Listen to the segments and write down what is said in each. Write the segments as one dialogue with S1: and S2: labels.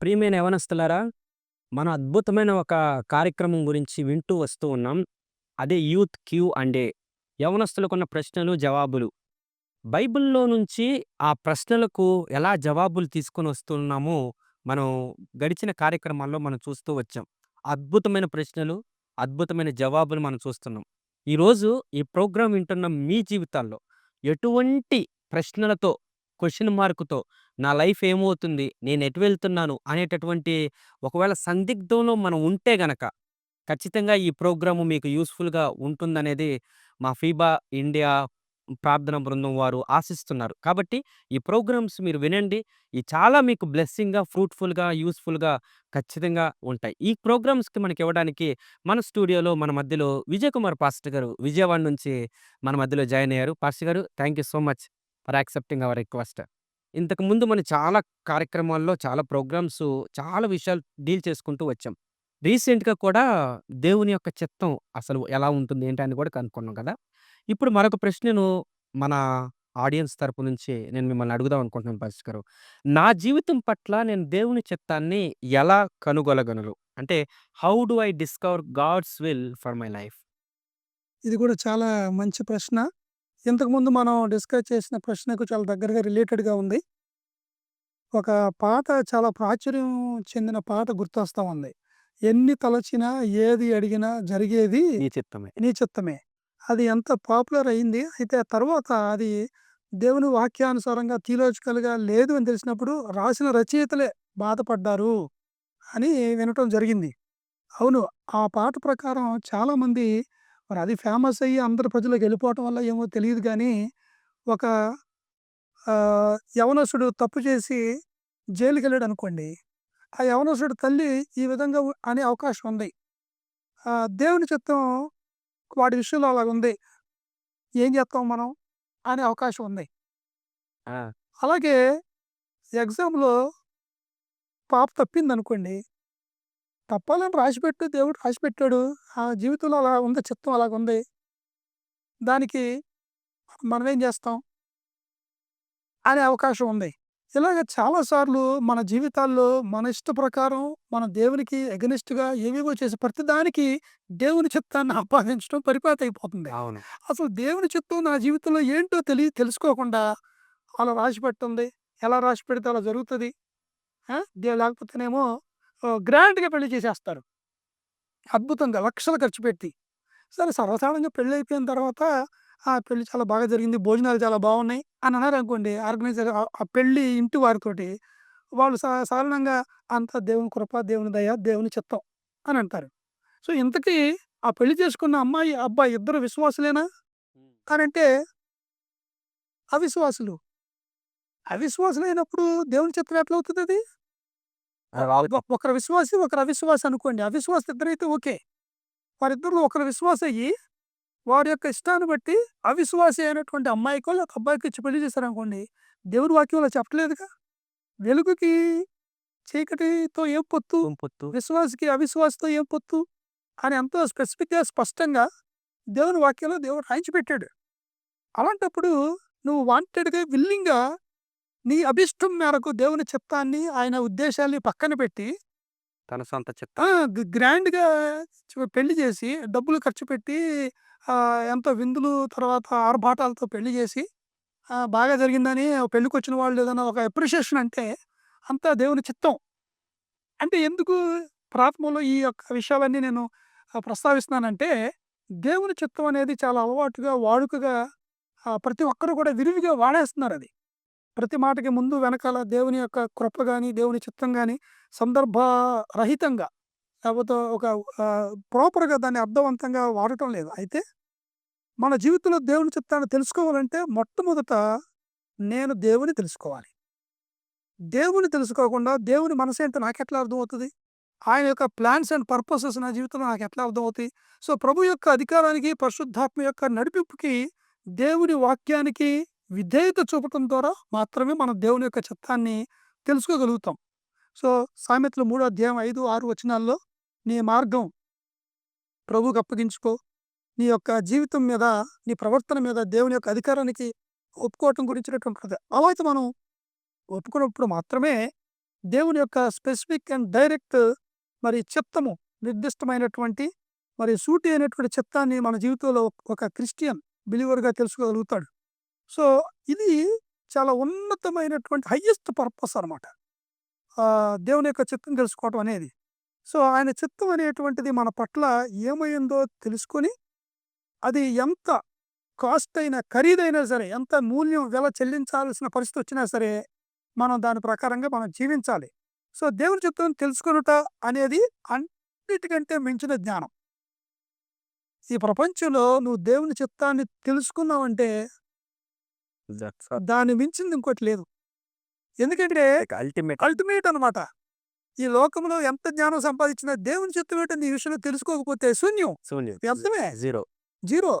S1: ప్రియమైన యవనస్తులారా, మన అద్భుతమైన ఒక కార్యక్రమం గురించి వింటూ వస్తూ ఉన్నాం. అదే యూత్ క్యూ అండే యవనస్తులకున్న ప్రశ్నలు, జవాబులు. బైబిల్‌లో నుంచి ఆ ప్రశ్నలకు ఎలా జవాబులు తీసుకొని వస్తున్నామో మనం గడిచిన కార్యక్రమాల్లో మనం చూస్తూ వచ్చాం. అద్భుతమైన ప్రశ్నలు, అద్భుతమైన జవాబులు మనం చూస్తున్నాం. ఈరోజు ఈ ప్రోగ్రాం వింటున్న మీ జీవితాల్లో ఎటువంటి ప్రశ్నలతో, క్వశ్చన్ మార్క్‌తో నా లైఫ్ ఏమవుతుంది? నేను ఎటు వెళ్తున్నాను? అనేటటువంటి ఒకవేళ సందిగ్ధంలో మనం ఉంటే గనక, ఖచ్చితంగా ఈ ప్రోగ్రాము మీకు యూస్ఫుల్గా ఉంటుందనేది మా ఫీబా ఇండియా ప్రార్థనా బృందం వారు ఆశిస్తున్నారు. కాబట్టి ఈ ప్రోగ్రామ్స్ మీరు వినండి. ఈ చాలా మీకు బ్లెస్సింగ్‌గా, ఫ్రూట్‌ఫుల్‌గా, యూస్ఫుల్గా ఖచ్చితంగా ఉంటాయి. ఈ ప్రోగ్రామ్స్‌కి మనకి ఇవ్వడానికి మన స్టూడియోలో మన మధ్యలో విజయ్ కుమార్ పాస్టర్ గారు విజయవాడ నుంచి మన మధ్యలో జాయిన్ అయ్యారు. పాస్టర్ గారు thank you so much are accepting our request. ఇంతకుముందు మనం చాలా కార్యక్రమాల్లో, చాలా ప్రోగ్రామ్స్, చాలా విషయాలు డీల్ చేసుకుంటూ వచ్చాం. రీసెంట్‌గా కూడా దేవుని యొక్క చిత్తం అసలు ఎలా ఉంటుంది? ఏంటి? అని కూడా కనుక్కున్నాం కదా! ఇప్పుడు మరొక ప్రశ్నను మన ఆడియన్స్ తరపు నుంచి నేను మిమ్మల్ని అడుగుదాం అనుకుంటున్నాను పాస్టర్ గారు. నా జీవితం పట్ల నేను దేవుని చిత్తాన్ని ఎలా కనుగొనగలను? అంటే how do I discover God's will for my life?
S2: ఇది కూడా చాలా మంచి ప్రశ్న. ఇంతకుముందు మనం డిస్కస్ చేసిన ప్రశ్నకు చాలా దగ్గరగా రిలేటెడ్‌గా ఉంది. ఒక పాట చాలా ప్రాచుర్యం చెందిన పాట గుర్తొస్తా ఉంది. ఎన్ని తలచినా, ఏది అడిగినా జరిగేది
S1: నీ చిత్తమే.
S2: నీ చిత్తమే. అది ఎంత పాపులర్ అయింది. అయితే ఆ తర్వాత అది దేవుని వాక్యానుసారంగా థియలాజికల్‌గా లేదు అని తెలిసినప్పుడు రాసిన రచయితలే బాధపడ్డారు అని వినటం జరిగింది. అవును. ఆ పాట ప్రకారం చాలామంది మరి అది ఫేమస్ అయ్యి అందరి ప్రజలోకి వెళ్ళిపోవటం వల్ల ఏమో తెలీదు గానీ, ఒక ఆహ్, యవనస్తుడు తప్పు చేసి జైలుకెళ్ళాడనుకోండి. ఆ యవనస్తుడి తల్లి ఈ విధంగా అనే అవకాశం ఉంది. దేవుని చిత్తం వాడి విషయంలో అలాగుంది. ఏం చేస్తాం మనం? అనే అవకాశం ఉంది. అలాగే ఎగ్జామ్‌లో పాప తప్పిందనుకోండి. తప్పాలని రాసిపెట్టి దేవుడు రాసిపెట్టాడు. ఆ జీవితంలో అలా ఉంది. చిత్తం అలాగుంది. దానికి మనమేం చేస్తాం? అనే అవకాశం ఉంది. ఇలాగ చాలా సార్లు మన జీవితాల్లో మన ఇష్ట ప్రకారం మన దేవునికి ఎగనెస్ట్‌గా ఏవేవో చేసి ప్రతి దానికి దేవుని చిత్తాన్ని ఆపాదించడం పరిపాటైపోతుంది.
S1: అవును.
S2: అసలు దేవుని చిత్తం నా జీవితంలో ఏంటో తెలి తెలుసుకోకుండా అలా రాసిపెట్టుంది. ఎలా రాసిపెడితే అలా జరుగుతది. లేకపోతేనేమో గ్రాండ్‌గా పెళ్ళి చేసేస్తారు. అద్భుతంగా లక్షలు ఖర్చు పెట్టి. సరే సర్వసాధారణంగా పెళ్ళయిపోయిన తర్వాత ఆ! పెళ్ళి చాలా బాగా జరిగింది. భోజనాలు చాలా బాగున్నాయి అని అన్నారనుకోండి ఆర్గనైజర్ ఆహ్, ఆ పెళ్ళి ఇంటి వారితోటి వాళ్ళు సా సాధారణంగా అంతా దేవుని కృప, దేవుని దయ, దేవుని చిత్తం అని అంటారు. సో, ఇంతకీ ఆ పెళ్ళి చేసుకున్న అమ్మాయి, అబ్బాయి ఇద్దరు విశ్వాసులేనా? అనంటే అవిశ్వాసులు. అవిశ్వాసులైనప్పుడు దేవుని చిత్తం ఎట్లవుతదది?
S1: అది
S2: ఒకరు విశ్వాసి, ఒకరు అవిశ్వాసి అనుకోండి. అవిశ్వాసి ఇద్దరైతే ఓకే. వారిద్దరిలో ఒకరు విశ్వాసి అయ్యి, వారి యొక్క ఇష్టాన్ని బట్టి అవిశ్వాసి అయినటువంటి అమ్మాయికో లేకపోతే అబ్బాయికో ఇచ్చి పెళ్ళి చేశారనుకోండి. దేవుని వాక్యంలో చెప్పట్లేదుగా. వెలుగుకి చీకటితో ఏం పొత్తు?
S1: పొత్తు?
S2: విశ్వాసికి అవిశ్వాసితో ఏం పొత్తు? అని ఎంతో స్పెసిఫిక్‌గా, స్పష్టంగా దేవుని వాక్యంలో దేవుడు రాయించి పెట్టాడు. అలాంటప్పుడు నువ్వు వాంటెడ్‌గా, విల్లింగ్‌గా నీ అభిష్టం మేరకు దేవుని చిత్తాన్ని, ఆయన ఉద్దేశాల్ని పక్కన పెట్టి
S1: తన సొంత! చిత్తం.
S2: గ్రాండ్‌గా పెళ్ళి చేసి, డబ్బులు ఖర్చు పెట్టి ఎంతో విందులు తర్వాత ఆర్భాటాలతో పెళ్ళి చేసి బాగా జరిగిందని పెళ్ళికొచ్చిన వాళ్ళు ఏదైనా ఒక అప్రిషియేషన్ అంటే అంతా దేవుని చిత్తం. అంటే ఎందుకు ప్రాథమంలో ఈ యొక్క విషయాలన్నీ నేను ప్రస్తావిస్తున్నానంటే దేవుని చిత్తం అనేది చాలా అలవాటుగా, వాడుకగా ప్రతి ఒక్కరు కూడా విరివిగా వాడేస్తున్నారది. ప్రతి మాటకి ముందు వెనకాల దేవుని యొక్క కృప కానీ దేవుని చిత్తం కానీ సందర్భరహితంగా లేకపోతే ఒక ప్రాపర్‌గా దాన్ని అర్థవంతంగా వాడటం లేదు. అయితే మన జీవితంలో దేవుని చిత్తాన్ని తెలుసుకోవాలంటే మొట్టమొదట నేను దేవుని తెలుసుకోవాలి. దేవుని తెలుసుకోకుండా దేవుని మనసేంటో నాకెట్లా అర్థమవుతుంది ఆయన యొక్క ప్లాన్స్ అండ్ పర్పసెస్ నా జీవితంలో నాకెట్లా అర్థమవుతాయి? సో, ప్రభు యొక్క అధికారానికి, పరిశుద్ధాత్మ యొక్క నడిపింపుకి, దేవుని వాక్యానికి విధేయత చూపటం ద్వారా మాత్రమే మనం దేవుని యొక్క చిత్తాన్ని తెలుసుకోగలుగుతాం. సో, సామెతలు 3 అధ్యాయం 5, 6 వచనాల్లో నీ మార్గం ప్రభుకు అప్పగించుకో. నీ యొక్క జీవితం మీద, నీ ప్రవర్తన మీద దేవుని యొక్క అధికారానికి ఒప్పుకోవటం గురించినటువంటిది. అలా అయితే మనం ఒప్పుకున్నప్పుడు మాత్రమే దేవుని యొక్క స్పెసిఫిక్ అండ్ డైరెక్ట్ మరి చిత్తము నిర్దిష్టమైనటువంటి మరి సూటి అయినటువంటి చిత్తాన్ని మన జీవితంలో ఒక క్రిస్టియన్ బిలీవర్‌గా తెలుసుకోగలుగుతాడు. సో, ఇది చాలా ఉన్నతమైనటువంటి హయ్యెస్ట్ పర్పస్ అనమాట. దేవుని యొక్క చిత్తం తెలుసుకోవటం అనేది. సో, ఆయన చిత్తం అనేటువంటిది మన పట్ల ఏమైందో తెలుసుకొని, అది ఎంత కాస్ట్ అయినా, ఖరీదైనా సరే, ఎంత మూల్యం వెల చెల్లించాల్సిన పరిస్థితి వచ్చినా సరే, మనం దాని ప్రకారంగా మనం జీవించాలి. సో, దేవుని చిత్తం తెలుసుకొనుట అనేది అన్నిటికంటే మించిన జ్ఞానం. ఈ ప్రపంచంలో నువ్వు దేవుని చిత్తాన్ని తెలుసుకున్నావంటే దాన్ని మించింది ఇంకోటి లేదు. ఎందుకంటే
S1: అల్టిమేట్.
S2: అల్టిమేట్ అనమాట. ఈ లోకంలో ఎంత జ్ఞానం సంపాదించినా దేవుని చిత్తం ఏంటో ఈ విషయంలో తెలుసుకోకపోతే శూన్యం.
S1: శూన్యం.
S2: వ్యర్థమే.
S1: జీరో.
S2: జీరో.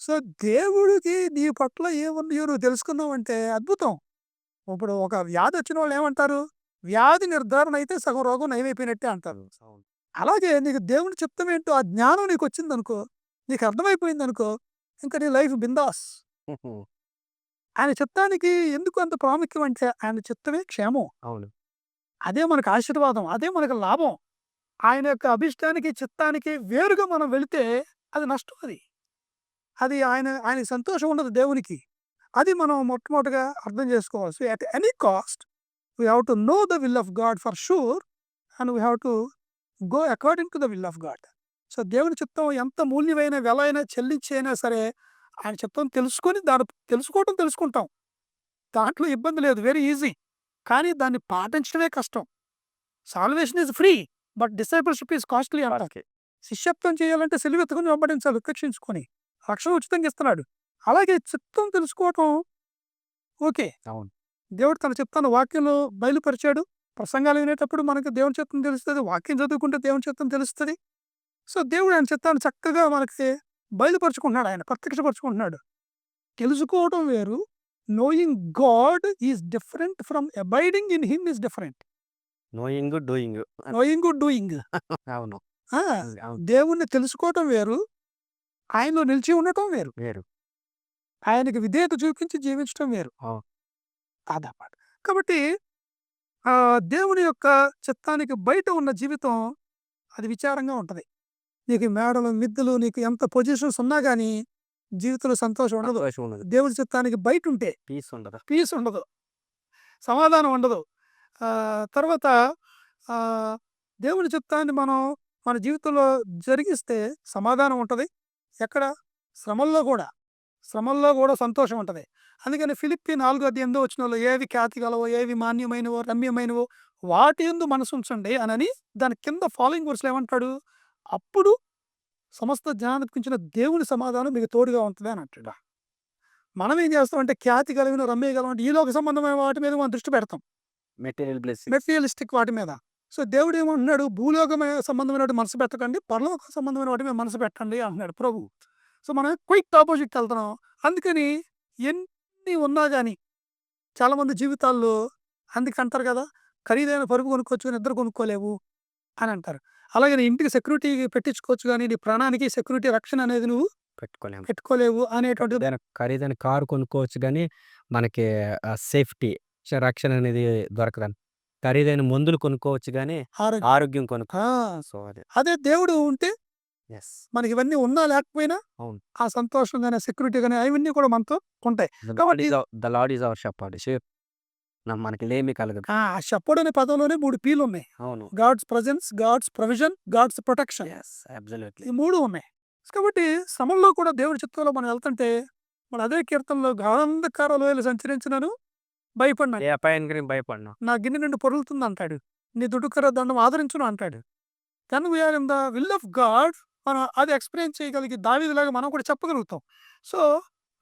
S2: సో, దేవుడికి నీ పట్ల ఏమున్నాయో నువ్వు తెలుసుకున్నావంటే అద్భుతం. ఇప్పుడు ఒక వ్యాధి వచ్చిన వాళ్ళు ఏమంటారు? వ్యాధి నిర్ధారణ అయితే సగం రోగం నయమైపోయినట్టే అంటారు.
S1: అవును.
S2: అలాగే నీకు దేవుని చిత్తం ఏంటో ఆ జ్ఞానం నీకొచ్చిందనుకో, నీకు అర్థమైపోయిందనుకో, ఇంక నీ లైఫ్ బిందాస్. ఆయన చిత్తానికి ఎందుకు అంత ప్రాముఖ్యం అంటే ఆయన చిత్తమే క్షేమం.
S1: అవును.
S2: అదే మనకు ఆశీర్వాదం. అదే మనకు లాభం. ఆయన యొక్క అభిష్టానికి, చిత్తానికి వేరుగా మనం వెళితే అది నష్టం అది. అది ఆయన ఆయనకి సంతోషం ఉండదు దేవునికి. అది మనం మొట్టమొదటిగా అర్థం చేసుకోవాలి. So, at any cost we have to know the will of God for sure and we have to go according to the will of God. So, దేవుని చిత్తం ఎంత మూల్యమైన వెల అయినా చెల్లించి అయినా సరే, ఆయన చిత్తం తెలుసుకొని దాన్ని తెలుసుకోవటం తెలుసుకుంటాం. దాంట్లో ఇబ్బంది లేదు. Very easy. కానీ దాన్ని పాటించడమే కష్టం. Salvation is free. But discipleship is costly అంటారు.
S1: కాస్ట్‌లీ.
S2: శిష్యత్వం చేయాలంటే సిలువెత్తుకొని వెంబడించాలి. ఉపేక్షించుకొని. రక్షణ ఉచితంగా ఇస్తున్నాడు. అలాగే చిత్తం తెలుసుకోవటం ఓకే.
S1: అవును.
S2: దేవుడు తన చిత్తాన్ని వాక్యంలో బయలుపరిచాడు. ప్రసంగాలు వినేటప్పుడు మనకు దేవుని చిత్తం తెలుస్తది. వాక్యం చదువుకుంటే దేవుని చిత్తం తెలుస్తది. సో, దేవుడు ఆయన చిత్తాన్ని చక్కగా మనకి బయలుపరుచుకుంటున్నాడు ఆయన. ప్రత్యక్షపరుచుకుంటున్నాడు. తెలుసుకోవటం వేరు. Knowing God is different from abiding in him is different.
S1: Knowing, doing.
S2: Knowing, doing.
S1: అవును.
S2: దేవుణ్ణి తెలుసుకోవటం వేరు. ఆయనలో నిలిచి ఉండటం వేరు.
S1: వేరు.
S2: ఆయనకి విధేయత చూపించి జీవించటం వేరు.
S1: అవును.
S2: అదన్నమాట. కాబట్టి దేవుని యొక్క చిత్తానికి బయట ఉన్న జీవితం అది విచారంగా ఉంటది. నీకు మేడలు, మిద్దెలు నీకు ఎంత పొజిషన్స్ ఉన్నా గానీ జీవితంలో సంతోషం ఉండదు. దేవుని చిత్తానికి బయటుంటే
S1: పీస్ ఉండదు.
S2: పీస్ ఉండదు. సమాధానం ఉండదు. తర్వాత దేవుని చిత్తాన్ని మనం మన జీవితంలో జరిగిస్తే సమాధానం ఉంటది. ఎక్కడ? శ్రమల్లో గూడా. శ్రమల్లో గూడా సంతోషం ఉంటది. అందుకని ఫిలిప్పీ 4 అధ్యాయం వచనంలో ఏవి ఖ్యాతి గలవో, ఏవి మాన్యమైనవో, రమ్యమైనవో వాటి యందు మనసుంచండి అనని దాని కింద ఫాలోయింగ్ వర్స్‌లో ఏమంటాడు? అప్పుడు సమస్త జ్ఞానానికి దేవుని సమాధానం మీకు తోడుగా ఉంటది అని అంటాడు. మనం ఏం చేస్తామంటే ఖ్యాతి కలిగిన, రమ్య గలవంటి ఈ లోక సంబంధమైన వాటి మీద మనం దృష్టి పెడతాం.
S1: మెటీరియల్.
S2: మెటీరియలిస్టిక్ వాటి మీద. సో, దేవుడు ఏమంటున్నాడు? భూలోకమైన సంబంధమైన వాటి మనసు పెట్టకండి. పరలోక సంబంధమైన వాటి మీద మనసు పెట్టండి అంటున్నాడు ప్రభువు. సో, మనం క్విక్ ఆపోజిట్ ఎళ్తున్నాం. అందుకని ఎన్ని ఉన్నా గానీ చాలామంది జీవితాల్లో అందుకే అంటారు కదా! ఖరీదైన పరుపు కొనుక్కోవచ్చు నిద్ర కొనుక్కోలేవు అని అంటారు. అలాగే నీ ఇంటికి సెక్యూరిటీ పెట్టించుకోవచ్చు గానీ నీ ప్రాణానికి సెక్యూరిటీ రక్షణ అనేది నువ్వు
S1: పెట్టుకోలేము.
S2: పెట్టుకోలేవు అనేటువంటిది
S1: ఖరీదైన కారు కొనుక్కోవచ్చు గానీ, మనకి సేఫ్టీ రక్షణ అనేది దొరకదని. ఖరీదైన మందులు కొనుక్కోవచ్చు గానీ,
S2: ఆరోగ్యం.
S1: కొనుక్కో! సో, అదే.
S2: అదే దేవుడు ఉంటే. మనకి ఇవన్నీ ఉన్నా లేకపోయినా
S1: అవును.
S2: ఆ సంతోషం గాని, సెక్యూరిటీ గాని అవన్నీ కూడా మనతో ఉంటాయి. కాబట్టి
S1: the Lord is our shepherd. మనకి లేమి కలగదు.
S2: ఆ! షెపర్డ్ అనే పదంలోనే 3 పీలున్నాయి.
S1: అవును.
S2: God's presence, God's provision, God's protection.
S1: Yes. Absolutely.
S2: ఈ 3 ఉన్నాయి. కాబట్టి శ్రమల్లో కూడా దేవుడి చిత్తంలో మనం వెళ్తుంటే మన అదే కీర్తనలో గాఢంధకార లోయలో సంచరించినను భయపడినాను.
S1: ఏ అపాయానికి భయపడను.
S2: నా గిన్నె నిండి పొర్లుతుంది అంటాడు. నీ దుడ్డుకర దండం ఆదరించును అంటాడు. Then we are in the will of God మనం అది ఎక్స్‌పీరియన్స్ చేయగలిగి దావీదులాగా మనం కూడా చెప్పగలుగుతాం. సో,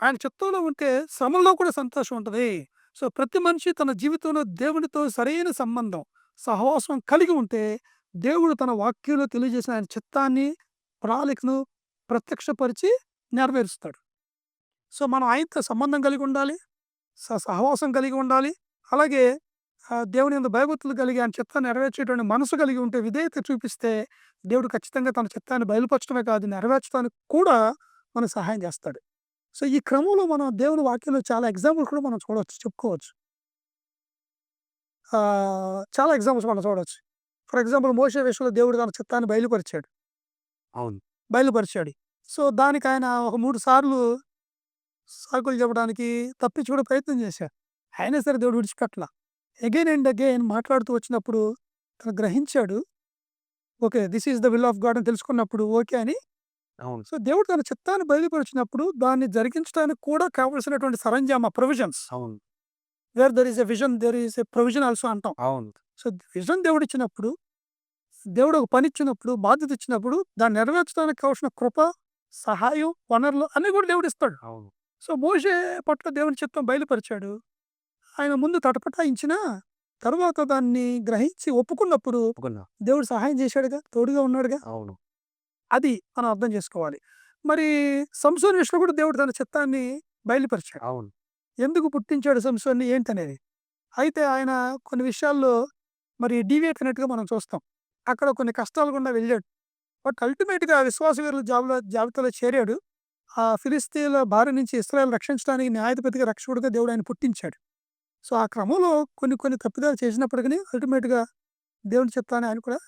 S2: ఆయన చిత్తంలో ఉంటే శ్రమల్లో కూడా సంతోషం ఉంటది. సో, ప్రతి మనిషి తన జీవితంలో దేవునితో సరైన సంబంధం, సహవాసం కలిగి ఉంటే దేవుడు తన వాక్యంలో తెలియజేసిన ఆయన చిత్తాన్ని, ప్రణాళికను ప్రత్యక్షపరిచి నెరవేరుస్తాడు. సో, మనం ఆయనతో సంబంధం కలిగి ఉండాలి. స సహవాసం కలిగి ఉండాలి. అలాగే దేవుని యందు భయభక్తులు కలిగి ఆయన చిత్తాన్ని నెరవేర్చేటువంటి మనసు కలిగి ఉంటే, విధేయత చూపిస్తే దేవుడు ఖచ్చితంగా తన చిత్తాన్ని బయలుపరచడమే కాదు నెరవేర్చడానికి కూడా మనకు సహాయం చేస్తాడు. సో, ఈ క్రమంలో మనం దేవుని వాక్యంలో చాలా ఎగ్జాంపుల్స్ కూడా మనం చూడొచ్చు, చెప్పుకోవచ్చు. చాలా ఎగ్జాంపుల్స్ మనం చూడొచ్చు. ఫర్ ఎగ్జాంపుల్ మోషే విషయంలో దేవుడు తన చిత్తాన్ని బయలుపరిచాడు.
S1: అవును.
S2: బయలుపరిచాడు. సో, దానికి ఆయన ఒక 3 సార్లు సాకులు చెప్పడానికి తప్పించుకునే ప్రయత్నం చేశాడు. అయినా సరే దేవుడు విడిచిపెట్టలా. అగైన్ అండ్ అగైన్ మాట్లాడుతూ వచ్చినప్పుడు తను గ్రహించాడు. Okay. This is the will of God అని తెలుసుకున్నప్పుడు ఓకే అని
S1: అవును.
S2: సో, దేవుడు తన చిత్తాన్ని బయలుపరిచినప్పుడు దాన్ని జరిగించడానికి కూడా కావాల్సినటువంటి సరంజామా ప్రొవిజన్స్
S1: అవును.
S2: Where there is a vision there is a provision also అంటాం.
S1: అవును.
S2: సో, విజన్ దేవుడిచ్చినప్పుడు, దేవుడు ఒక పని ఇచ్చినప్పుడు, బాధ్యత ఇచ్చినప్పుడు దాన్ని నెరవేర్చడానికి కావాల్సిన కృప, సహాయం, వనరులు అన్నీ కూడా దేవుడిస్తాడు.
S1: అవును.
S2: సో, మోషే పట్ల దేవుని చిత్తం బయలుపరిచాడు. ఆయన ముందు తటపటాయించినా తరువాత దాన్ని గ్రహించి ఒప్పుకున్నప్పుడు
S1: ఒప్పుకున్నా.
S2: దేవుడు సహాయం చేశాడుగా, తోడుగా ఉన్నాడుగా.
S1: అవును.
S2: అది మనం అర్థం చేసుకోవాలి. మరి సంసోను విషయంలో కూడా దేవుడు తన చిత్తాన్ని బయలుపరిచాడు.
S1: అవును.
S2: ఎందుకు పుట్టించాడు సంసోన్ని ఏంటనేది. అయితే ఆయన కొన్ని విషయాల్లో మరి డీవియేట్ అయినట్టుగా మనం చూస్తాం. అక్కడ కొన్ని కష్టాల గుండా వెళ్ళాడు. బట్ అల్టిమేట్‌గా విశ్వాస వీరుల జాబిలో జాబితాలో చేరాడు. ఆ ఫిలిస్తీన్ల బారి నుంచి ఇశ్రాయేల్ రక్షించడానికి న్యాయాధిపతిగా, రక్షకుడిగా దేవుడు ఆయన పుట్టించాడు. సో, ఆ క్రమంలో కొన్ని కొన్ని తప్పిదాలు చేసినప్పటికిని అల్టిమేట్‌గా దేవుని చిత్తాన్ని ఆయన కూడా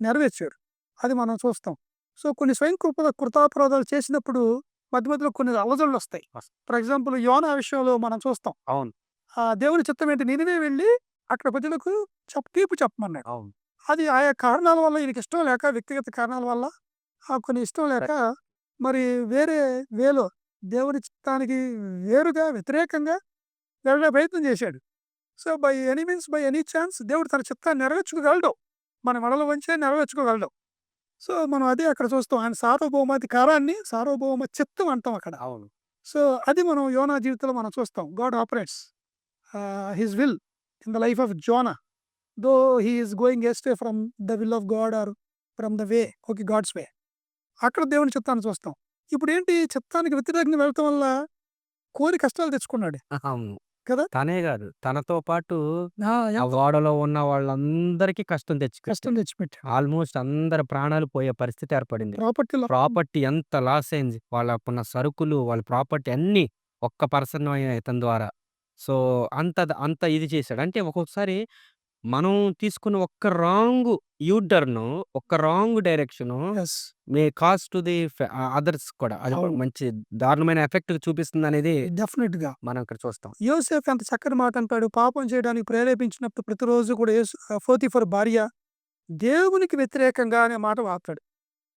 S2: నెరవేర్చాడు. అది మనం చూస్తాం. సో, కొన్ని స్వయం కృప కృతాపరాధాలు చేసినప్పుడు మధ్య మధ్యలో కొన్ని అలజడులొస్తాయి.
S1: వస్
S2: ఫర్ ఎగ్జాంపుల్ యోనా విషయంలో మనం చూస్తాం.
S1: అవును.
S2: ఆ దేవుని చిత్తం ఏంటి నినివే వెళ్ళి అక్కడ ప్రజలకు చెప్ తీర్పు చెప్పమన్నాడు.
S1: అవును.
S2: అది ఆయా కారణాల వల్ల ఈయనకి ఇష్టం లేక వ్యక్తిగత కారణాల వల్ల ఆహ్, కొన్ని ఇష్టం లేక మరి వేరే వేలో దేవుని చిత్తానికి వేరుగా వ్యతిరేకంగా వెళ్ళే ప్రయత్నం చేశాడు. So, by any means by any chance దేవుడు తన చిత్తాన్ని నెరవేర్చుకోగలడు. మన మెడల వంచే నెరవేర్చుకోగలడు. సో, మనం అదే అక్కడ చూస్తాం. ఆయన సార్వభౌమాధికారాన్ని సార్వభౌమ చిత్తం అంటాం అక్కడ.
S1: అవును.
S2: సో, అది మనం యోనా జీవితంలో మనం చూస్తాం. God operates his will in the life of Jonah. Though he is going astray from the will of God or from the way okay God's way. అక్కడ దేవుని చిత్తాన్ని చూస్తాం. ఇప్పుడేంటి చిత్తానికి వ్యతిరేకంగా వెళ్ళటం వల్ల కోరి కష్టాలు తెచ్చుకున్నాడు. కదా!
S1: తనే గాదు. తనతో పాటు
S2: ఆ!
S1: ఓడలో ఉన్న వాళ్ళందరికీ కష్టం తెచ్చిపెట్టాడు.
S2: కష్టం తెచ్చిపెట్టాడు.
S1: ఆల్‌మోస్ట్ అందరి ప్రాణాలు పోయే పరిస్థితి ఏర్పడింది.
S2: ప్రాపర్టీలో
S1: ప్రాపర్టీ ఎంత లాస్ అయింది. వాళ్ళకున్న సరుకులు, వాళ్ళ ప్రాపర్టీ అన్నీ ఒక్క పర్సన్ ఇతని ద్వారా. సో, అంత అంత ఇది చేశాడు. అంటే ఒక్కొక్కసారి మనం తీసుకున్న ఒక్క రాంగ్ యూ టర్న్, ఒక్క wrong direction
S2: yes.
S1: May cause to the few others కూడా. అది
S2: అవును.
S1: మంచి దారుణమైన ఎఫెక్ట్ చూపిస్తుందనేది
S2: డెఫినిట్‌గా.
S1: మనం ఇక్కడ చూస్తాం.
S2: యోసేపు ఎంత చక్కని మాట అంటాడు. పాపం చేయడానికి ప్రేరేపించినప్పుడు ప్రతిరోజు కూడా యేసు ఆహ్, పోతీఫర్ భార్య దేవునికి వ్యతిరేకంగా అనే మాట వాడతాడు.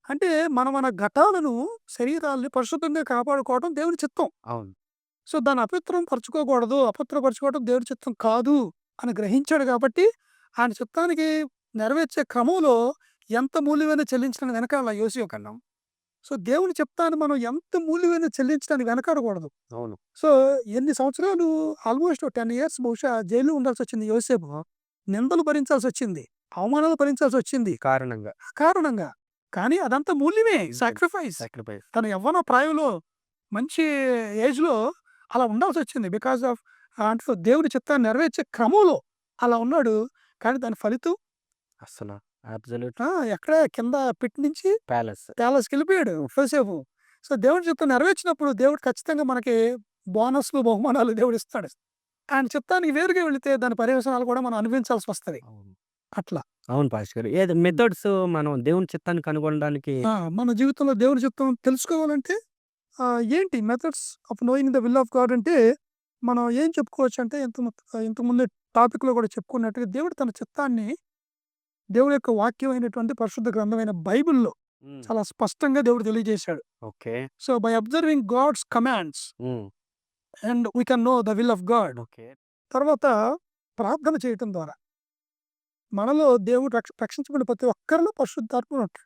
S2: అంటే మన మన ఘటాలను, శరీరాల్ని పరిశుద్ధంగా కాపాడుకోవడం దేవుని చిత్తం.
S1: అవును.
S2: సో, దాన్ని అపవిత్రం పరచుకోకూడదు. అపవిత్రపరచుకోవడం దేవుడి చిత్తం కాదు అని గ్రహించాడు కాబట్టి ఆయన చిత్తానికి నెరవేర్చే క్రమంలో ఎంత మూల్యమైన చెల్లించడానికి వెనకాల యోసేపు కన్నాం. సో, దేవుని చిత్తాన్ని మనం ఎంత మూల్యమైన చెల్లించడానికి వెనకాడకూడదు.
S1: అవును.
S2: సో, ఎన్ని సంవత్సరాలు ఆల్‌మోస్ట్ 10 ఇయర్స్ బహుశా జైల్‌లో ఉండాల్సొచ్చింది యోసేపు. నిందలు భరించాల్సొచ్చింది. అవమానాలు భరించాల్సొచ్చింది.
S1: కారణంగా.
S2: కారణంగా. కానీ అదంతా మూల్యమే. సాక్రిఫైస్.
S1: సాక్రిఫైస్.
S2: తన యవ్వన ప్రాయంలో మంచి ఏజ్‌లో అలా ఉండాల్సొచ్చింది. బికాస్ ఆఫ్ అంటే దేవుడి చిత్తాన్ని నెరవేర్చే క్రమంలో అలా ఉన్నాడు. కానీ దాని ఫలితం
S1: అస్సల అబ్సల్యూట్
S2: ఆ! ఎక్కడ కింద పిట్ నుంచి
S1: ప్యాలెస్.
S2: ప్యాలెస్‌కెళ్ళిపోయాడు యోసేపు. సో, దేవుడి చిత్తం నెరవేర్చినప్పుడు దేవుడు ఖచ్చితంగా మనకి బోనస్‌లు, బహుమానాలు దేవుడిస్తాడు. ఆయన చిత్తానికి వేరుగా వెళితే దాని పర్యవసానాలు కూడా మనం అనుభవించాల్సొస్తది.
S1: అవును.
S2: అట్లా.
S1: అవును పాస్టర్ గారు. ఏది మెథడ్స్ మనం దేవుని చిత్తాన్ని కనుగొనడానికి!
S2: మన జీవితంలో దేవుడి చిత్తం తెలుసుకోవాలంటే ఏంటి methods of knowing the will of God అంటే మనం ఏం చెప్పుకోవచ్చంటే ఇంత ము ఇంతకుముందు టాపిక్‌లో కూడా చెప్పుకున్నట్టుగా దేవుడు తన చిత్తాన్ని దేవుడి యొక్క వాక్యం అయినటువంటి పరిశుద్ధ గ్రంథమైన బైబిల్‌లో. చాలా స్పష్టంగా దేవుడు తెలియజేశాడు.
S1: Okay.
S2: So, by observing God's commands. And we can know the will of God.
S1: Okay.
S2: తర్వాత ప్రార్థన చేయటం ద్వారా మనలో దేవుడు రక్ష రక్షించబడిన ప్రతి ఒక్కరిలో పరిశుద్ధాత్మ ఉంటాడు.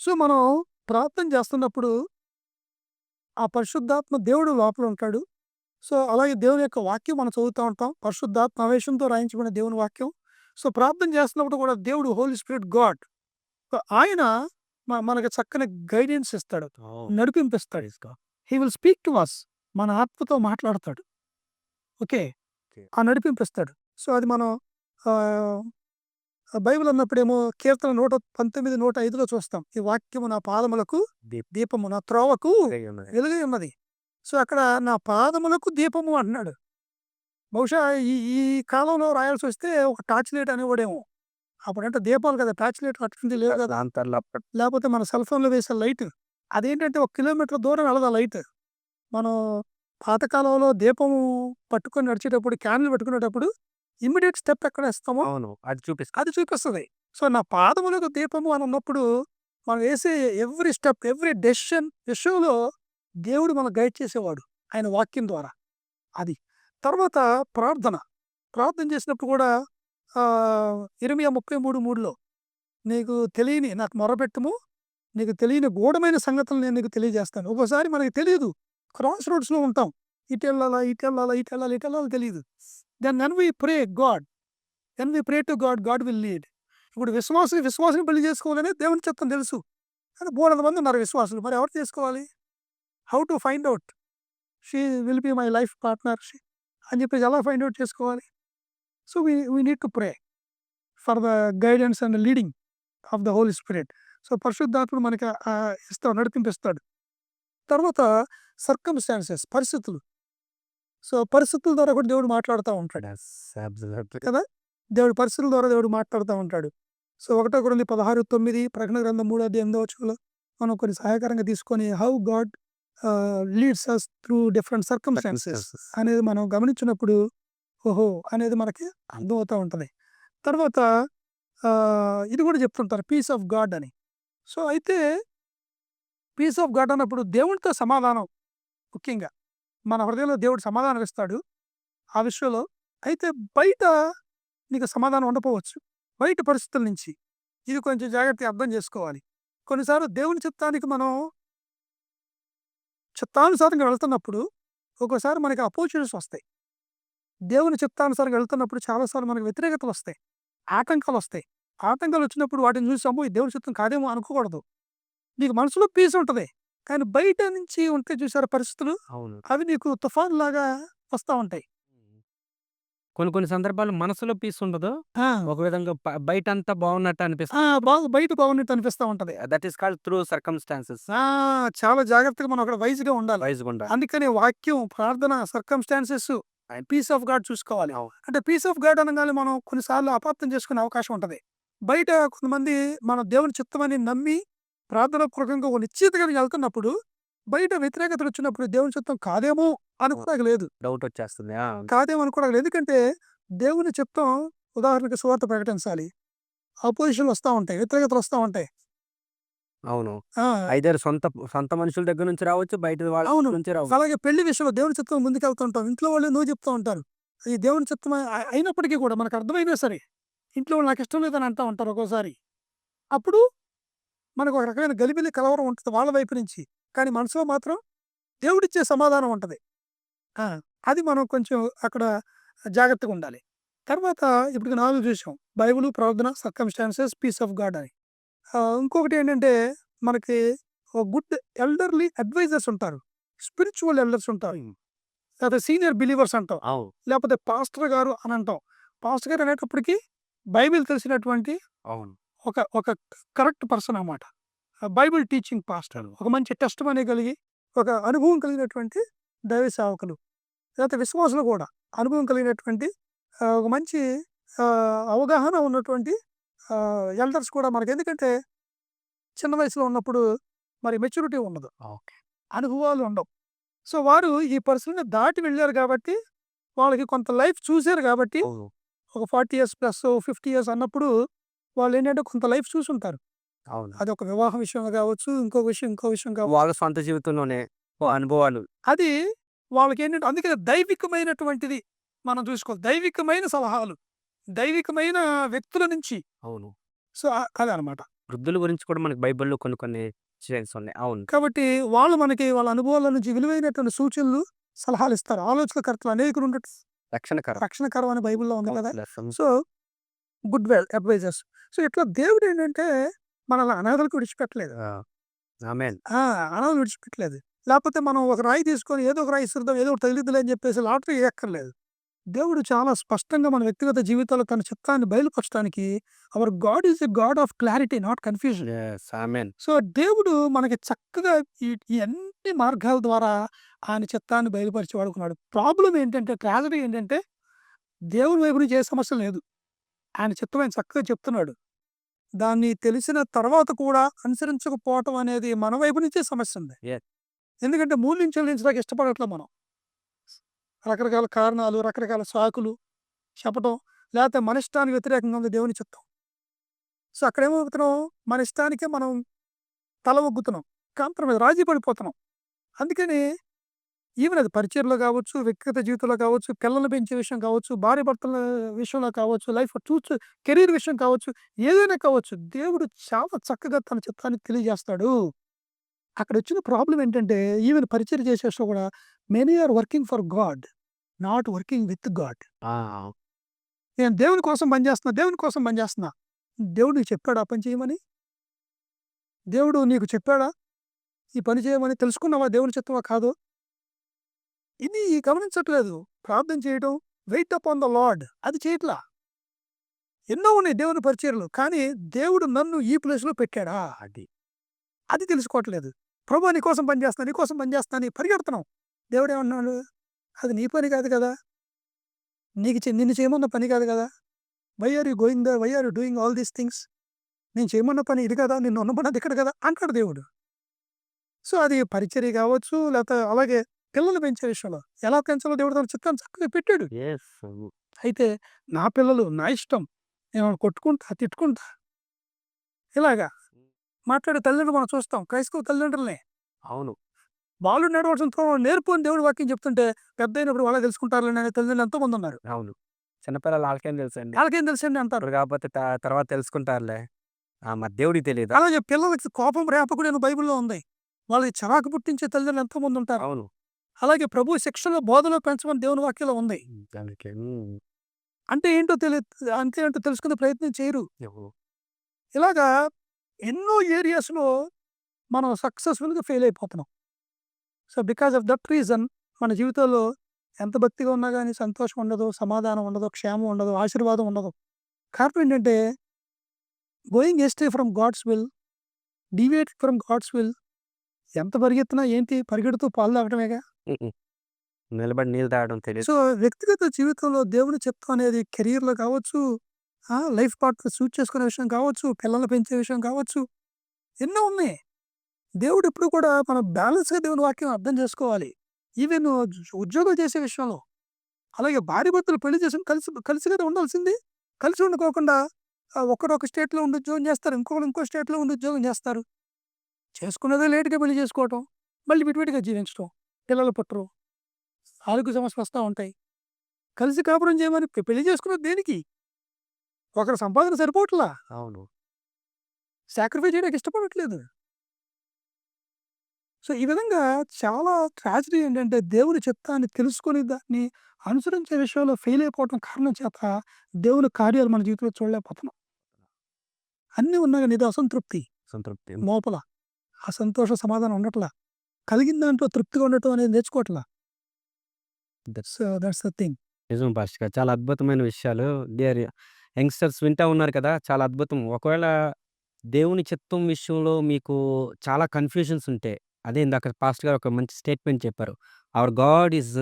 S2: సో, మనం ప్రార్థన చేస్తున్నప్పుడు ఆ పరిశుద్ధాత్మ దేవుడు లోపల ఉంటాడు. సో, అలాగే దేవుని యొక్క వాక్యం మనం చదువుతా ఉంటాం. పరిశుద్ధాత్మ ఆవేశంతో రాయించబడిన దేవుని వాక్యం. సో, ప్రార్థన చేస్తున్నప్పుడు కూడా దేవుడు హోలీ స్పిరిట్ గాడ్. ఆయన మనకి చక్కని గైడెన్స్ ఇస్తాడు. నడిపింపిస్తాడు. He will speak to us. మన ఆత్మతో మాట్లాడతాడు. ఓకే. ఆ నడిపింపిస్తాడు. సో, అది మనం బైబిల్ అన్నప్పుడేమో కీర్తన 119, 105లో చూస్తాం. ఈ వాక్యము నా పాదములకు
S1: దీప్
S2: దీపము, నా త్రోవకు
S1: వెలుగై ఉన్నది.
S2: సో, అక్కడ నా పాదములకు దీపము అంటున్నాడు. బహుశా ఈ ఈ కాలంలో రాయాల్సొస్తే ఒక టార్చ్ లైట్ అనేవాడేమో. అప్పుడంటే దీపాలు కదా! టార్చ్ లైట్ అటువంటివి లేవు కదా! లేపోతే మన సెల్ ఫోన్‌లో వేసే లైట్. అదేంటంటే ఒక కిలోమీటర్ దూరం వెళ్ళదు లైట్. మనం పాతకాలంలో దీపం పట్టుకొని నడిచేటప్పుడు క్యాండిల్ పెట్టుకునేటప్పుడు ఇమ్మీడియేట్ స్టెప్ ఎక్కడ ఏస్తామో
S1: అవును. అది చూపిస్తా.
S2: అది చూపిస్తది. సో, నా పాదములకు దీపము అని ఉన్నప్పుడు మనం వేసే ఎవ్రి స్టెప్, ఎవ్రి డెసిషన్ విషయంలో దేవుడు మనల్ని గైడ్ చేసేవాడు. ఆయన వాక్యం ద్వారా. అది. తర్వాత ప్రార్థన. ప్రార్థన చేసినప్పుడు కూడా ఆహ్, ఇర్మియా 33:3లో నీకు తెలియని నాకు మొర్రపెట్టుము. నీకు తెలియని గూఢమైన సంగతులు నేను నీకు తెలియజేస్తాను. ఒక్కోసారి మనకు తెలీదు. క్రాస్ రోడ్స్‌లో ఉంటాం. ఇటెళ్ళాలా, ఇటెళ్ళాలా, ఇటెళ్ళాలా, ఇటెళ్ళాలా తెలీదు. Then when we pray God, then we pray to God, God will lead. ఇప్పుడు విశ్వాసం విశ్వాసం పెళ్ళి చేసుకోవాలనే దేవుని చిత్తం తెలుసు. కానీ బోలెడు మంది ఉన్నారు విశ్వాసులు. మరి ఎవరు చేసుకోవాలి? How to find out she will be my life partner she అని చెప్పేసి ఎలా ఫైండ్ అవుట్ చేసుకోవాలి? So, we we need to pray for the guidance and leading of the holy spirit. So, పరిశుద్ధాత్ముడు మనకి ఇస్తాడు. నడిపింపిస్తాడు. తర్వాత సర్కమ్‌స్టాన్సెస్ పరిస్థితులు. సో, పరిస్థితుల ద్వారా కూడా దేవుడు మాట్లాడుతా ఉంటాడు. కదా! దేవుడు పరిస్థితుల ద్వారా దేవుడు మాట్లాడుతా ఉంటాడు. సో, 1 కొరింథీ 16:9 ప్రకటన గ్రంథం 3 అధ్యాయం 8 వచనంలో మనం కొన్ని సహాయకరంగా తీసుకొని how God leads us through different circumstances. అనేది మనం గమనించినప్పుడు ఓహో! అనేది మనకి అర్థమవుతా ఉంటది. తర్వాత ఇది కూడా చెప్తుంటారు పీస్ ఆఫ్ గాడ్ అని. సో, అయితే పీస్ ఆఫ్ గాడ్ అన్నప్పుడు దేవునితో సమాధానం ముఖ్యంగా. మన హృదయంలో దేవుడు సమాధానం ఇస్తాడు. ఆ విషయంలో. అయితే బయట నీకు సమాధానం ఉండకపోవచ్చు. బయట పరిస్థితుల నుంచి. ఇది కొంచెం జాగ్రత్తగా అర్థం చేసుకోవాలి. కొన్నిసార్లు దేవుని చిత్తానికి మనం చిత్తానుసారంగా వెళ్తున్నప్పుడు ఒక్కోసారి మనకి అపోర్చునిటీస్ వస్తాయి. దేవుని చిత్తానుసారంగా వెళ్తున్నప్పుడు వ్యతిరేకతలు వస్తాయి ఆటంకాలు వస్తాయి ఆటంకాలు వచ్చినప్పుడు వాటిని చూసి అమ్మో! దేవుని చిత్తం కాదేమో అనుకోకూడదు. నీకు మనసులో పీస్ ఉంటుంది కానీ బయట నుంచి ఉంటే చూసారా పరిస్థితులు?
S1: అవును.
S2: అవి నీకు తుఫాన్‌లాగా వస్తా ఉంటాయి.
S1: కొన్ని కొన్ని సందర్భాల్లో మనసులో పీస్ ఉండదు.
S2: ఆ!
S1: ఒక విధంగా ప బయటంతా బాగున్నట్టు
S2: ఆ!
S1: అనిపిస్తుంది.
S2: బాగా బయట బాగున్నట్టు అనిపిస్తా ఉంటది.
S1: That is called through circumstances.
S2: ఆ! చాలా జాగ్రత్తగా మనం అక్కడ వైస్‌గా ఉండాలి.
S1: వైస్‌గుండా.
S2: అందుకని వాక్యం, ప్రార్థన, circumstances and peace of God చూసుకోవాలి.
S1: అవును.
S2: అంటే పీస్ ఆఫ్ గాడ్ అనంగానే మనం కొన్నిసార్లు అపార్థం చేసుకునే అవకాశం ఉంటది. బయట కొంతమంది మన దేవుని చిత్తమని నమ్మి ప్రార్థనాపూర్వకంగా ఒక నిశ్చయిత కలిగి వెళ్తున్నప్పుడు బయట వ్యతిరేకతలొచ్చినప్పుడు దేవుని చిత్తం కాదేమో అనుకోడానికి లేదు.
S1: డౌట్ వచ్చేస్తుంది.
S2: కాదేమో అనుకోవడానికి లేదు. ఎందుకంటే దేవుని చిత్తం ఉదాహరణకి సువార్త ప్రకటించాలి. అపోజిషన్‌లు వస్తా ఉంటాయి. వ్యతిరేకతలు వస్తా ఉంటాయి.
S1: అవును. ఐదర్ సొంత సొంత మనుషుల దగ్గర నుంచి రావచ్చు. బయట వాళ్ళ. నుంచి రావచ్చు.
S2: అలాగే పెళ్ళి విషయంలో దేవుని చిత్తం ముందుకెళ్తూ ఉంటాం. ఇంట్లో వాళ్ళు నో చెప్తా ఉంటారు. అది దేవుని చిత్తం అయినప్పటికీ కూడా మనకు అర్థమైనా సరే ఇంట్లో వాళ్ళు నాకు ఇష్టం లేదని అంటా ఉంటారు ఒక్కోసారి. అప్పుడు మనకు ఒక రకమైన గలిబిలి కలవరం ఉంటది వాళ్ళ వైపు నుంచి. కానీ మనసులో మాత్రం దేవుడిచ్చే సమాధానం ఉంటది. అది మనం కొంచెం అక్కడ జాగ్రత్తగా ఉండాలి. తర్వాత ఇప్పటికి 4 చూసాం. బైబిలు, ప్రార్థన, సర్కమ్‌స్టాన్సెస్, పీస్ ఆఫ్ గాడ్ అని. ఇంకొకటి ఏంటంటే మనకి ఒక గుడ్ ఎల్డర్లీ అడ్వైజర్స్ ఉంటారు. స్పిరిచ్యువల్ ఎల్డర్స్ ఉంటారు. లేకపోతే సీనియర్ బిలీవర్స్ అంటాం. లేకపోతే పాస్టర్ గారు అని అంటాం. పాస్టర్ గారు అనేటప్పటికి బైబిల్ తెలిసినటువంటి
S1: అవును.
S2: ఒక ఒక కరెక్ట్ పర్సన్ అన్నమాట. Bible teaching pastor. ఒక మంచి టెస్టిమనీ కలిగి ఒక అనుభవం కలిగినటువంటి దైవ సేవకులు. లేకపోతే విశ్వాసులు కూడా అనుభవం కలిగినటువంటి ఒక మంచి అవగాహన ఉన్నటువంటి ఎల్డర్స్ కూడా మనకి ఎందుకంటే చిన్న వయసులో ఉన్నప్పుడు మరి మెచ్యూరిటీ ఉండదు.
S1: ఓకే.
S2: అనుభవాలు ఉండవు. సో, వారు ఈ పరిస్థితిని దాటి వెళ్ళారు కాబట్టి వాళ్ళకి కొంత లైఫ్ చూసారు కాబట్టి. ఒక 40 ఇయర్స్ ప్లస్ 50 ఇయర్స్ అన్నప్పుడు వాళ్ళేంటంటే కొంత లైఫ్ చూసుంటారు.
S1: అవును.
S2: అదొక వివాహం విషయంలో కావచ్చు, ఇంకో విషయం, ఇంకో విషయం కావచ్చు.
S1: వాళ్ళ సొంత జీవితంలోనే ఓ అనుభవాలు.
S2: అది వాళ్ళకేంటంటే అందుకే దైవికమైనటువంటిది మనం చూసుకోవాలి. దైవికమైన సలహాలు, దైవికమైన వ్యక్తుల నుంచి.
S1: అవును.
S2: సో, అదనమాట.
S1: వృద్ధుల గురించి కూడా మనకి బైబిల్‌లో కొన్ని కొన్ని ఉన్నాయి. అవును.
S2: కాబట్టి వాళ్ళు మనకి వాళ్ళ అనుభవాల నుంచి విలువైనటువంటి సూచనలు, సలహాలిస్తారు. ఆలోచనకర్తలు అనేకులు ఉండట
S1: రక్షణకరం.
S2: రక్షణకరం అని బైబిల్‌లో ఉంది కదా! So, good well advisers. So, ఇట్లా దేవుడేంటంటే మనల్ని అనాథలకు విడిచిపెట్టలేదు. అనాథలను విడిచిపెట్టలేదు. లేపోతే మనం ఒక రాయి తీసుకొని ఏదో ఒక రాయి ఇస్తుద్దాం, ఏదో ఒకటి తగిలిద్దిలే అని చెప్పేసి లాటరీ ఎయక్కర్లేదు. దేవుడు చాలా స్పష్టంగా మన వ్యక్తిగత జీవితాల్లో తన చిత్తాన్ని బయలుపరచడానికి our God is a God of clarity not confusion. So, దేవుడు మనకి చక్కగా ఈ అన్ని మార్గాల ద్వారా ఆయన చిత్తాన్ని బయలుపరిచి వాడుకున్నాడు. ప్రాబ్లమ్ ఏంటంటే ట్రాజడీ ఏంటంటే దేవుని వైపు నుంచి ఏ సమస్య లేదు. ఆయన చిత్తం ఆయన చక్కగా చెప్తున్నాడు. దాన్ని తెలిసిన తర్వాత కూడా అనుసరించకపోవటం అనేది మన వైపు నుంచే సమస్యుంది.
S1: యెస్.
S2: ఎందుకంటే మూల్యం చెల్లించడానికి ఇష్టపడట్లే మనం. రకరకాల కారణాలు, రకరకాల సాకులు చెప్పటం, లేతే మన ఇష్టానికి వ్యతిరేకంగా ఉంది దేవుని చిత్తం. సో, అక్కడేమవుతున్నాం, మన ఇష్టానికే మనం తల ఒగ్గుతున్నాం. కాంప్రమైజ్ రాజీ పడిపోతున్నాం. అందుకని ఈవెన్ అది పరిచర్యలో కావచ్చు, వ్యక్తిగత జీవితంలో కావచ్చు, పిల్లల్ని పెంచే విషయం కావచ్చు, భార్యాభర్తల విషయంలో కావచ్చు, లైఫ్ చూస్ కెరీర్ విషయం కావచ్చు, ఏదైనా కావచ్చు. దేవుడు చాలా చక్కగా తన చిత్తాన్ని తెలియజేస్తాడు. అక్కడొచ్చిన ప్రాబ్లమ్ ఏంటంటే ఈవెన్ పరిచర్య చేసేటప్పుడు కూడా many are working for God. Not working with God. నేను దేవుని కోసం పని చేస్తున్నా, దేవుని కోసం పని చేస్తున్నా. దేవుడు నీకు చెప్పాడా పని చేయమని? దేవుడు నీకు చెప్పాడా? ఈ పని చేయమని తెలుసుకున్నావా దేవుని చిత్తమా కాదో? ఇది గమనించట్లేదు. ప్రార్థన చేయడం, wait upon the Lord అది చేయట్లా. ఎన్నో ఉన్నాయి దేవుని పరిచయలు కానీ దేవుడు నన్ను ఈ ప్లేస్‌లో పెట్టాడా?
S1: అది.
S2: అది తెలుసుకోవట్లేదు. ప్రభు నీ కోసం పని నీ కోసం పని చేస్తున్నా అని పరిగెడుతున్నాం. అది నీ పని కాదు కదా! నీకు నిన్ను చేయమన్న పని కాదు కదా! Why are you going the why are you doing all these things? నేను చేయమన్న పని ఇది కదా! నిన్ను ఉండమన్నది ఇక్కడ కదా! అంటాడు దేవుడు. సో, అది పరిచర్య కావచ్చు, లేకపోతే అలాగే పిల్లల్ని పెంచే విషయంలో. ఎలా పెంచాలో దేవుడు తన చిత్తాన్ని చక్కగా పెట్టాడు. అయితే నా పిల్లలు నా ఇష్టం. నేను కొట్టుకుంటా, తిట్టుకుంటా. ఇలాగా మాట్లాడే తల్లిదండ్రులు మనం చూస్తాం. క్రైస్తవ తల్లిదండ్రుల్ని.
S1: అవును.
S2: వాళ్ళు త్రోవ నేర్పు అని దేవుడి వాక్యం చెప్తుంటే పెద్దయినప్పుడు వాళ్ళే తెలుసుకుంటారులే అనే తల్లిదండ్రులు ఎంతోమందున్నారు.
S1: అవును. చిన్నపిల్లలు ఆళ్ళకేం తెలుసండి.
S2: ఆళ్ళకేం తెలుసండి అంటారు.
S1: కాకపోతే తర్వాత తెలుసుకుంటారులే. ఆ! మరి దేవుడికి తెలీదా?
S2: అలాగే పిల్లలకి కోపం రేపకూడని బైబిల్‌లో ఉంది. వాళ్ళకి చిరాకు పుట్టించే తల్లిదండ్రులు ఎంతోమందుంటారు.
S1: అవును.
S2: అలాగే ప్రభువు శిక్షలో, బోధలో పెంచమని దేవుని వాక్యంలో ఉంది. అంటే ఏంటో తెలి అంటే ఏంటో తెలుసుకునే ప్రయత్నం చేయరు. ఇలాగా ఎన్నో ఏరియాస్‌లో మనం సక్సెస్‌ఫుల్‌గా ఫెయిల్ అయిపోతున్నాం. So, because of that reason మన జీవితంలో ఎంత భక్తిగా ఉన్నా గాని సంతోషం ఉండదు, సమాధానం ఉండదు, క్షేమం ఉండదు, ఆశీర్వాదం ఉండదు. కారణం ఏంటంటే going astray from God's will, deviating from God's will ఎంత పరిగెత్తినా ఏంటి పరిగెడుతూ పాలు తాగటమేగా.
S1: హుహు. నిలబడి నీళ్ళు తాగడం తెలీదు.
S2: సో, వ్యక్తిగత జీవితంలో దేవుని చిత్తం అనేది కెరియర్‌లో కావచ్చు, ఆ! లైఫ్ పార్ట్‌నర్ చూజ్ చేసుకునే విషయం కావచ్చు, పిల్లల్ని పెంచే విషయం కావచ్చు. ఎన్నో ఉన్నాయి. దేవుడు ఎప్పుడు కూడా మనం బ్యాలెన్స్‌గా దేవుని వాక్యం అర్థం చేసుకోవాలి. ఈవెన్ ఉద్యోగం చేసే విషయంలో. అలాగే భార్యాభర్తలు పెళ్ళి చేసుకొని కలిసి కలిసి కదా ఉండాల్సింది. కలిసి ఉండుకోకుండా ఆహ్, ఒకరు ఒక స్టేట్‌లో ఉండి ఉద్యోగం చేస్తారు. ఇంకొకరు ఇంకో స్టేట్‌లో ఉండి ఉద్యోగం చేస్తారు. చేసుకున్నదే లేట్‌గా పెళ్ళి చేసుకోవటం. మళ్ళీ విడివిడిగా జీవించటం. పిల్లలు పుట్టరు. ఆరోగ్య సమస్యలు వస్తా ఉంటాయి. కలిసి కాపురం చేయమని పెళ్ళి చేసుకున్నది దేనికి? ఒకరి సంపాదన సరిపోవట్లా.
S1: అవును.
S2: సాక్రిఫైస్ చేయడానికి ఇష్టపడట్లేదు. సో, ఈ విధంగా చాలా ట్రాజడీ ఏంటంటే దేవుని చిత్తాన్ని తెలుసుకొని దాన్ని అనుసరించే విషయంలో ఫెయిల్ అయిపోవటం కారణం చేత దేవుని కార్యాలు మన జీవితంలో చూడలేకపోతున్నాం. అన్నీ ఉన్నా గాని ఏదో అసంతృప్తి.
S1: సంతృప్తి.
S2: లోపల. ఆ సంతోష సమాధానం ఉండట్లా. కలిగిన దాంట్లో తృప్తిగా ఉండటం అనేది నేర్చుకోవట్లా.
S1: That's
S2: that's the thing.
S1: నిజం గారు. చాలా అద్భుతమైన విషయాలు. డియర్ యంగ్‌స్టర్స్ వింటా ఉన్నారు కదా! చాలా అద్భుతం. ఒకవేళ దేవుని చిత్తం విషయంలో మీకు చాలా కన్‌ఫ్యూజన్స్ ఉంటే, అదే ఇందాక పాస్టర్ గారు ఒక మంచి స్టేట్మెంట్ చెప్పారు. Our God is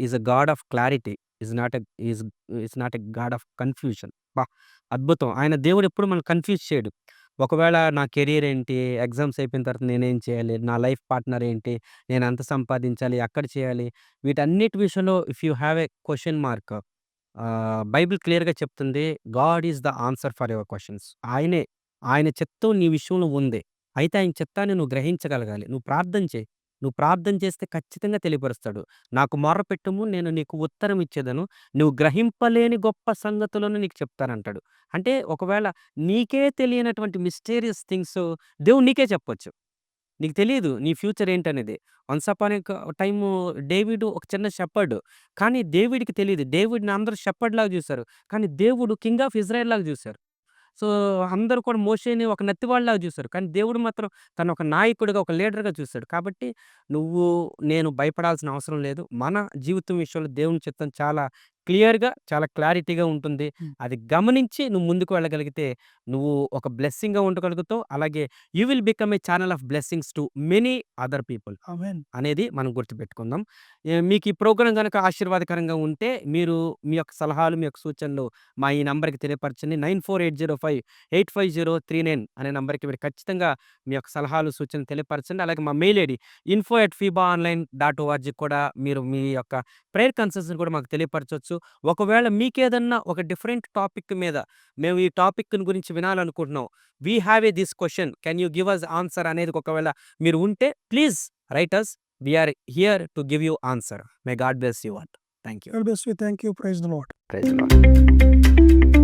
S1: is a God of clarity. Is not a is is not a God of confusion. అబ్బా! అద్భుతం. ఆయన దేవుడు ఎప్పుడు మనల్ని కన్‌ఫ్యూజ్ చేయడు. ఒకవేళ నా కెరియర్ ఏంటి? ఎగ్జామ్స్ అయిపోయిన తర్వాత నేనేం చేయాలి? నా లైఫ్ పార్ట్నర్ ఏంటి? నేను ఎంత సంపాదించాలి? ఎక్కడ చేయాలి? వీటన్నిటి విషయంలో if you have a question mark ah, Bible క్లియర్‌గా చెప్తుంది. God is the answer for your questions. ఆయనే. ఆయన చిత్తం నీ విషయంలో ఉంది. అయితే ఆయన చిత్తాన్ని నువ్వు గ్రహించగలగాలి. నువ్వు ప్రార్థన చేయి. నువ్వు ప్రార్థన చేస్తే ఖచ్చితంగా తెలియపరుస్తాడు. నాకు మొర్రపెట్టుము నేను నీకు ఉత్తరం ఇచ్చేదను. నువ్వు గ్రహింపలేని గొప్ప సంగతులను నీకు చెప్తానంటాడు. అంటే ఒకవేళ నీకే తెలియనటువంటి మిస్టీరియస్ థింగ్స్ దేవుడు నీకే చెప్పొచ్చు. నీకు తెలియదు నీ ఫ్యూచర్ ఏంటనేది. వన్స్ అపాన్ ఎ క ఒక చిన్న షెపర్డ్. కానీ డేవిడ్‌కి తెలియదు డేవిడ్‌ని అందరూ షెపర్డ్‌లాగా చూశారు కానీ దేవుడు కింగ్ ఆఫ్ ఇజ్రాయెల్‌లాగా చూసారు. సో, అందరూ కూడా మోషేని ఒక నత్తివాళ్ళలాగా చూశారు కానీ దేవుడు మాత్రం తను ఒక నాయకుడిగా, ఒక లీడర్‌గా చూశాడు కాబట్టి నువ్వు, నేను భయపడాల్సిన అవసరం లేదు. మన జీవితం విషయంలో దేవుని చిత్తం చాలా క్లియర్‌గా చాలా క్లారిటీగా ఉంటుంది. అది గమనించి నువ్వు ముందుకు వెళ్ళగలిగితే నువ్వు ఒక బ్లెస్సింగ్‌గా ఉండగలుగుతావు. అలాగే you will become a channel of blessings to many other people
S2: amen.
S1: అనేది మనం గుర్తుపెట్టుకుందాం. మీకు ఈ ప్రోగ్రామ్ గనక ఆశీర్వాదకరంగా ఉంటే మీరు మీ యొక్క సలహాలు, మీ యొక్క సూచనలు మా ఈ నంబర్‌కి తెలియపరచండి. 9480585039 అనే నంబర్‌కి మీరు ఖచ్చితంగా మీ యొక్క సలహాలు, సూచనలు తెలియపరచండి. అలాగే మా మెయిల్ ఐడీ info@fibaonline.org కూడా మీరు మీ యొక్క ప్రేయర్ కన్సర్న్స్‌ని కూడా మాకు తెలియపరచొచ్చు. ఒకవేళ మీకేదన్నా ఒక డిఫరెంట్ టాపిక్ మీద మేము ఈ టాపిక్‌ని గురించి వినాలనుకుంటున్నాం. We have a this question can you give us answer అనేది ఒకవేళ మీరు ఉంటే please write us. We are here to give you answer. May God bless you all. Thank you.
S2: God bless you. Praise the Lord.
S1: Praise Lord.